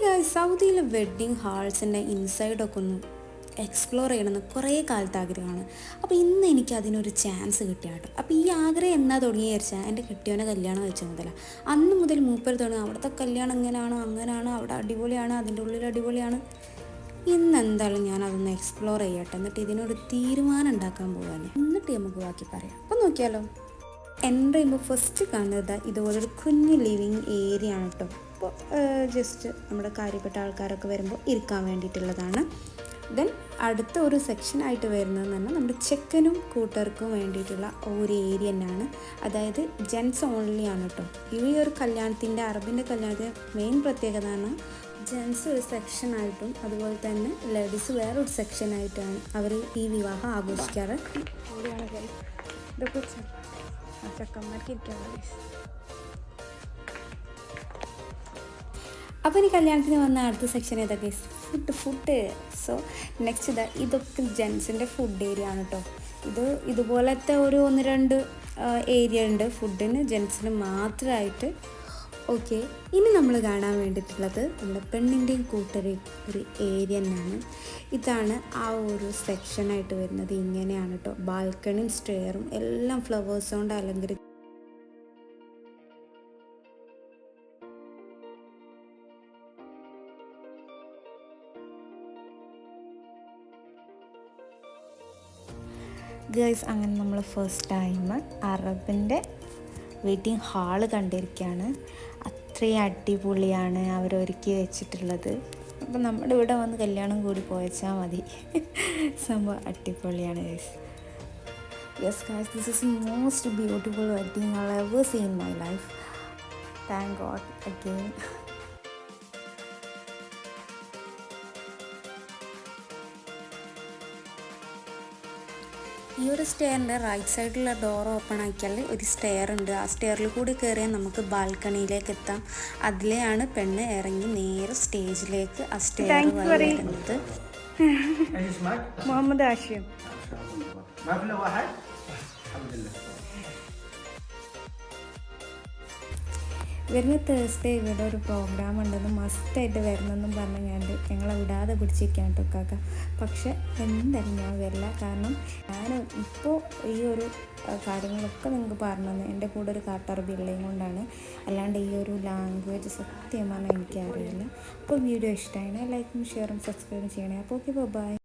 ഇതുപോലെ വെഡ്ഡിങ് ഹാൾസിന്റെ ഇൻസൈഡൊക്കെ ഒന്ന് എക്സ്പ്ലോർ ചെയ്യണമെന്ന് കുറേ കാലത്ത് ആഗ്രഹമാണ്. അപ്പോൾ ഇന്ന് എനിക്ക് അതിനൊരു ചാൻസ് കിട്ടിയ കേട്ടോ. അപ്പോൾ ഈ ആഗ്രഹം എന്നാ തുടങ്ങിയ വിചാരിച്ചാൽ എന്റെ കെട്ടിയവനെ കല്യാണം വെച്ച മുതലാണ് അന്ന് മുതൽ മൂപ്പർ തുടങ്ങി അവിടുത്തെ കല്യാണം എങ്ങനെയാണ് അങ്ങനെയാണ് അവിടെ അടിപൊളിയാണ് അതിന്റെ ഉള്ളിൽ അടിപൊളിയാണ്. ഇന്ന് എന്തായാലും ഞാൻ അതൊന്ന് എക്സ്പ്ലോർ ചെയ്യട്ടെ എന്നിട്ട് ഇതിനൊരു തീരുമാനം ഉണ്ടാക്കാൻ പോകാനേ എന്നിട്ട് നമുക്ക് ബാക്കി പറയാം. അപ്പോൾ നോക്കിയാലോ? എന്റർ ചെയ്യുമ്പോൾ ഫസ്റ്റ് കാണുന്നത് ഇതുപോലൊരു കുഞ്ഞു ലിവിങ് ഏരിയ ആണ് കേട്ടോ. അപ്പോൾ ജസ്റ്റ് നമ്മുടെ കാര്യപ്പെട്ട ആൾക്കാരൊക്കെ വരുമ്പോൾ ഇരിക്കാൻ വേണ്ടിയിട്ടുള്ളതാണ്. ദെൻ അടുത്ത ഒരു സെക്ഷൻ ആയിട്ട് വരുന്നത് തന്നെ നമ്മുടെ ചെക്കനും കൂട്ടർക്കും വേണ്ടിയിട്ടുള്ള ഒരു ഏരിയ തന്നെയാണ്. അതായത് ജെൻസ് ഓൺലി ആണ് കേട്ടോ. ഈ ഒരു കല്യാണത്തിന്റെ അറബിന്റെ കല്യാണത്തിന്റെ മെയിൻ പ്രത്യേകത ആണ് ജെൻസ് ഒരു സെക്ഷനായിട്ടും അതുപോലെ തന്നെ ലേഡീസ് വേറൊരു സെക്ഷനായിട്ടാണ് അവർ ഈ വിവാഹം ആഘോഷിക്കാറ്. ഇതൊക്കെ ചെക്കന്മാർക്ക് ഇരിക്കാൻ അപ്പോൾ ഇനി കല്യാണത്തിന് വന്ന അടുത്ത സെക്ഷൻ ഏതൊക്കെ? ഫുഡ് ഫുഡ് സോ നെക്സ്റ്റ് ഇതാ ഇതൊക്കെ ജെൻസിന്റെ ഫുഡ് ഏരിയ ആണ് കേട്ടോ ഇത് ഇതുപോലത്തെ ഒരു ഒന്ന് രണ്ട് ഏരിയ ഉണ്ട്. ഫുഡിന് ജെൻസിന് മാത്രമായിട്ട് ഓക്കെ ഇനി നമ്മൾ കാണാൻ വേണ്ടിയിട്ടുള്ളത് നമ്മുടെ പെണ്ണിന്റെയും കൂട്ടരെയും ഒരു ഏരിയ തന്നെയാണ്. ഇതാണ് ആ ഒരു സെക്ഷനായിട്ട് വരുന്നത്. ഇങ്ങനെയാണ് കേട്ടോ ബാൽക്കണിയും സ്റ്റെയറും എല്ലാം ഫ്ലവേഴ്സ് കൊണ്ട് അലങ്കരിച്ച് ഗേൾസ് അങ്ങനെ നമ്മൾ ഫസ്റ്റ് ടൈം അറബിന്റെ വെഡിങ് ഹാൾ കണ്ടിരിക്കുകയാണ് അത്രയും അടിപൊളിയാണ് അവരൊരുക്കി വെച്ചിട്ടുള്ളത്. അപ്പം നമ്മുടെ ഇവിടെ വന്ന് കല്യാണം കൂടി പോയച്ചാൽ മതി. സംഭവം അടിപൊളിയാണ് girls yes guys this is most beautiful wedding I ever seen my life thank God again ഈ ഒരു സ്റ്റെയറിന്റെ റൈറ്റ് സൈഡിലുള്ള ഡോർ ഓപ്പൺ ആക്കിയാൽ ഒരു സ്റ്റെയർ ഉണ്ട്. ആ സ്റ്റെയറിൽ കൂടി കയറിയാൽ നമുക്ക് ബാൽക്കണിയിലേക്ക് എത്താം. അതിലെയാണ് പെണ്ണ് ഇറങ്ങി നേരെ സ്റ്റേജിലേക്ക് ആ സ്റ്റെയർ വരുന്നത്. മുഹമ്മദ് ആഷിം. വരുന്ന തേഴ്സ്ഡേ ഇവിടെ ഒരു പ്രോഗ്രാം ഉണ്ടെന്ന് മസ്റ്റായിട്ട് വരണമെന്നും പറഞ്ഞുകൊണ്ട് ഞങ്ങളെ വിടാതെ പിടിച്ചിരിക്കാൻ തൊക്കാക്ക കാക്ക. പക്ഷെ എന്തായാലും ഞാൻ വരില്ല. കാരണം ഞാൻ ഇപ്പോൾ ഈ ഒരു കാര്യങ്ങളൊക്കെ നിങ്ങൾക്ക് പറഞ്ഞു തന്നെ. എന്റെ കൂടെ ഒരു കാട്ടറബി ഉള്ളതും കൊണ്ടാണ്. അല്ലാണ്ട് ഈ ഒരു ലാംഗ്വേജ് സത്യം പറഞ്ഞാൽ എനിക്കറിയില്ല. അപ്പോൾ വീഡിയോ ഇഷ്ടമാണ് ലൈക്കും ഷെയറും സബ്സ്ക്രൈബും ചെയ്യണേ. അപ്പോൾ ഓക്കെ ബൈ